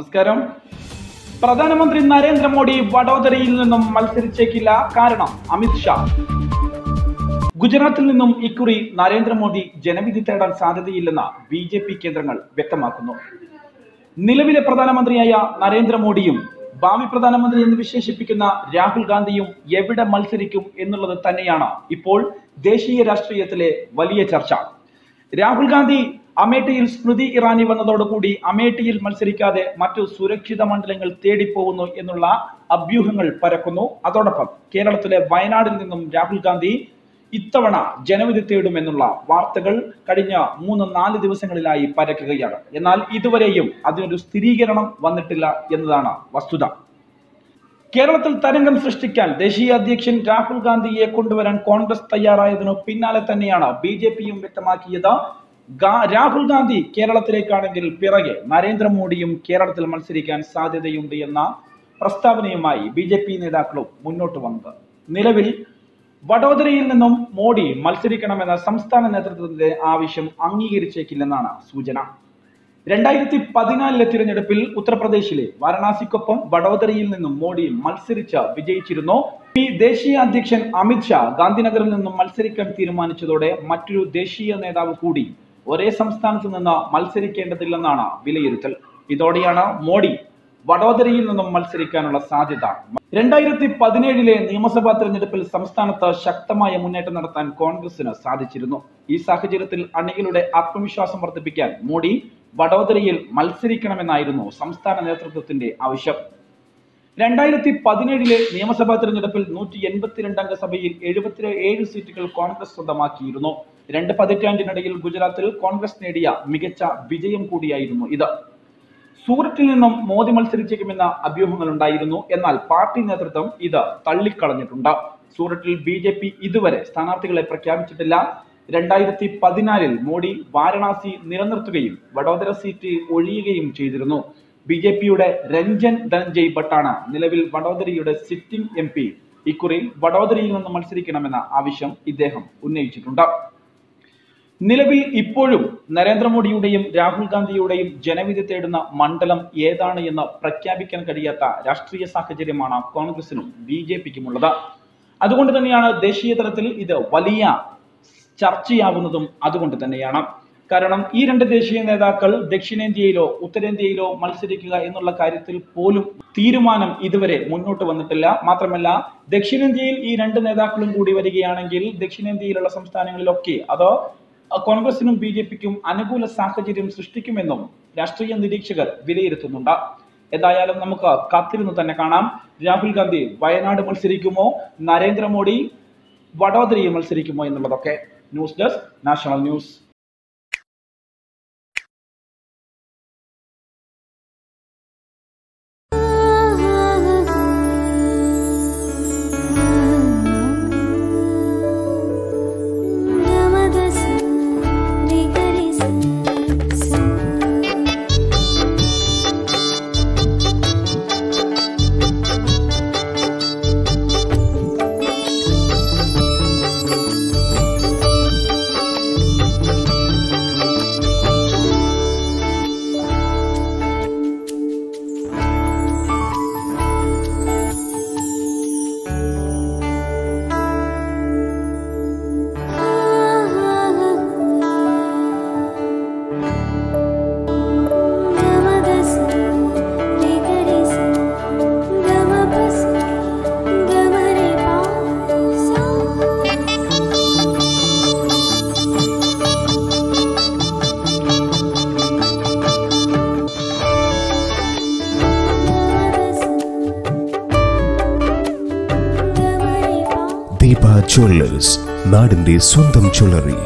നമസ്കാരം. പ്രധാനമന്ത്രി നരേന്ദ്രമോദി വഡോദരയിൽ നിന്നും മത്സരിച്ചേക്കില്ല കാരണം അമിത്ഷാ ഗുജറാത്തിൽ നിന്നും ഇക്കുറി നരേന്ദ്രമോദി ജനവിധി തേടാൻ സാധ്യതയില്ലെന്ന് ബി ജെ പി കേന്ദ്രങ്ങൾ വ്യക്തമാക്കുന്നു. നിലവിലെ പ്രധാനമന്ത്രിയായ നരേന്ദ്രമോദിയും ഭാവി പ്രധാനമന്ത്രി എന്ന് വിശേഷിപ്പിക്കുന്ന രാഹുൽ ഗാന്ധിയും എവിടെ മത്സരിക്കും എന്നുള്ളത് തന്നെയാണ് ഇപ്പോൾ ദേശീയ രാഷ്ട്രീയത്തിലെ വലിയ ചർച്ച. രാഹുൽ ഗാന്ധി അമേഠിയിൽ സ്മൃതി ഇറാനി വന്നതോടുകൂടി അമേഠിയിൽ മത്സരിക്കാതെ മറ്റു സുരക്ഷിത മണ്ഡലങ്ങൾ തേടിപ്പോകുന്നു എന്നുള്ള അഭ്യൂഹങ്ങൾ പരക്കുന്നു. അതോടൊപ്പം കേരളത്തിലെ വയനാടിൽ നിന്നും രാഹുൽ ഗാന്ധി ഇത്തവണ ജനവിധി തേടുമെന്നുള്ള വാർത്തകൾ കഴിഞ്ഞ മൂന്ന് നാല് ദിവസങ്ങളിലായി പരക്കുകയാണ്. എന്നാൽ ഇതുവരെയും അതിനൊരു സ്ഥിരീകരണം വന്നിട്ടില്ല എന്നതാണ് വസ്തുത. കേരളത്തിൽ തരംഗം സൃഷ്ടിക്കാൻ ദേശീയ അധ്യക്ഷൻ രാഹുൽ ഗാന്ധിയെ കൊണ്ടുവരാൻ കോൺഗ്രസ് തയ്യാറായതിനു പിന്നാലെ തന്നെയാണ് ബി ജെ പിയും വ്യക്തമാക്കിയത്. രാഹുൽ ഗാന്ധി കേരളത്തിലേക്കാണെങ്കിൽ പിറകെ നരേന്ദ്രമോദിയും കേരളത്തിൽ മത്സരിക്കാൻ സാധ്യതയുണ്ട് എന്ന പ്രസ്താവനയുമായി ബി ജെ പി നേതാക്കളും മുന്നോട്ട് വന്നത്. നിലവിൽ വഡോദരയിൽ നിന്നും മോഡി മത്സരിക്കണമെന്ന സംസ്ഥാന നേതൃത്വത്തിന്റെ ആവശ്യം അംഗീകരിച്ചേക്കില്ലെന്നാണ് സൂചന. രണ്ടായിരത്തി പതിനാലിലെ തിരഞ്ഞെടുപ്പിൽ ഉത്തർപ്രദേശിലെ വാരണാസിക്കൊപ്പം വഡോദരയിൽ നിന്നും മോഡി മത്സരിച്ച് വിജയിച്ചിരുന്നു. പി ദേശീയ അധ്യക്ഷൻ അമിത്ഷാ ഗാന്ധിനഗറിൽ നിന്നും മത്സരിക്കാൻ തീരുമാനിച്ചതോടെ മറ്റൊരു ദേശീയ നേതാവ് കൂടി ഒരേ സംസ്ഥാനത്ത് നിന്ന് മത്സരിക്കേണ്ടതില്ലെന്നാണ് വിലയിരുത്തൽ. ഇതോടെയാണ് മോഡി വഡോദരയിൽ നിന്നും മത്സരിക്കാനുള്ള സാധ്യത. രണ്ടായിരത്തി പതിനേഴിലെ നിയമസഭാ തെരഞ്ഞെടുപ്പിൽ സംസ്ഥാനത്ത് ശക്തമായ മുന്നേറ്റം നടത്താൻ കോൺഗ്രസിന് സാധിച്ചിരുന്നു. ഈ സാഹചര്യത്തിൽ അണികളുടെ ആത്മവിശ്വാസം വർദ്ധിപ്പിക്കാൻ മോഡി വഡോദരയിൽ മത്സരിക്കണമെന്നായിരുന്നു സംസ്ഥാന നേതൃത്വത്തിന്റെ ആവശ്യം. രണ്ടായിരത്തി പതിനേഴിലെ നിയമസഭാ തെരഞ്ഞെടുപ്പിൽ നൂറ്റി എൺപത്തിരണ്ട് അംഗ സഭയിൽ എഴുപത്തി ഏഴ് സീറ്റുകൾ കോൺഗ്രസ് സ്വന്തമാക്കിയിരുന്നു. രണ്ട് പതിറ്റാണ്ടിനിടയിൽ ഗുജറാത്തിൽ കോൺഗ്രസ് നേടിയ മികച്ച വിജയം കൂടിയായിരുന്നു ഇത്. സൂററ്റിൽ നിന്നും മോദി മത്സരിച്ചേക്കുമെന്ന അഭ്യൂഹങ്ങൾ ഉണ്ടായിരുന്നു എന്നാൽ പാർട്ടി നേതൃത്വം ഇത് തള്ളിക്കളഞ്ഞിട്ടുണ്ട്. സൂററ്റിൽ ബി ജെ പി ഇതുവരെ സ്ഥാനാർത്ഥികളെ പ്രഖ്യാപിച്ചിട്ടില്ല. രണ്ടായിരത്തി പതിനാലിൽ മോഡി വാരണാസി നിലനിർത്തുകയും വഡോദര സീറ്റ് ഒഴിയുകയും ചെയ്തിരുന്നു. ബി ജെ പിയുടെ രഞ്ജൻ ധനഞ്ജയ് ഭട്ടാണ് നിലവിൽ വഡോദരയുടെ സിറ്റിംഗ് എം പി. ഇക്കുറി വഡോദരയിൽ നിന്ന് മത്സരിക്കണമെന്ന ആവശ്യം ഇദ്ദേഹം ഉന്നയിച്ചിട്ടുണ്ട്. നിലവിൽ ഇപ്പോഴും നരേന്ദ്രമോദിയുടെയും രാഹുൽ ഗാന്ധിയുടെയും ജനവിധി തേടുന്ന മണ്ഡലം ഏതാണ് എന്ന് പ്രഖ്യാപിക്കാൻ കഴിയാത്ത രാഷ്ട്രീയ സാഹചര്യമാണ് കോൺഗ്രസിനും ബി ജെ പിക്കുമുള്ളത്. അതുകൊണ്ട് തന്നെയാണ് ദേശീയ തലത്തിൽ ഇത് വലിയ ചർച്ചയാകുന്നതും അതുകൊണ്ട് തന്നെയാണ്. കാരണം ഈ രണ്ട് ദേശീയ നേതാക്കൾ ദക്ഷിണേന്ത്യയിലോ ഉത്തരേന്ത്യയിലോ മത്സരിക്കുക എന്നുള്ള കാര്യത്തിൽ പോലും തീരുമാനം ഇതുവരെ മുന്നോട്ട് വന്നിട്ടില്ല. മാത്രമല്ല ദക്ഷിണേന്ത്യയിൽ ഈ രണ്ട് നേതാക്കളും കൂടി വരികയാണെങ്കിൽ ദക്ഷിണേന്ത്യയിലുള്ള സംസ്ഥാനങ്ങളിലൊക്കെ അതോ കോൺഗ്രസിനും ബി ജെ പിക്കും അനുകൂല സാഹചര്യം സൃഷ്ടിക്കുമെന്നും രാഷ്ട്രീയ നിരീക്ഷകർ വിലയിരുത്തുന്നുണ്ട്. എന്തായാലും നമുക്ക് കാത്തിരുന്ന് തന്നെ കാണാം. രാഹുൽ ഗാന്ധി വയനാട് മത്സരിക്കുമോ? നരേന്ദ്രമോദി വഡോദരയിൽ മത്സരിക്കുമോ എന്നുള്ളതൊക്കെ news desk national news. Jewellers നാടിന്റെ സ്വന്തം ജ്വല്ലറി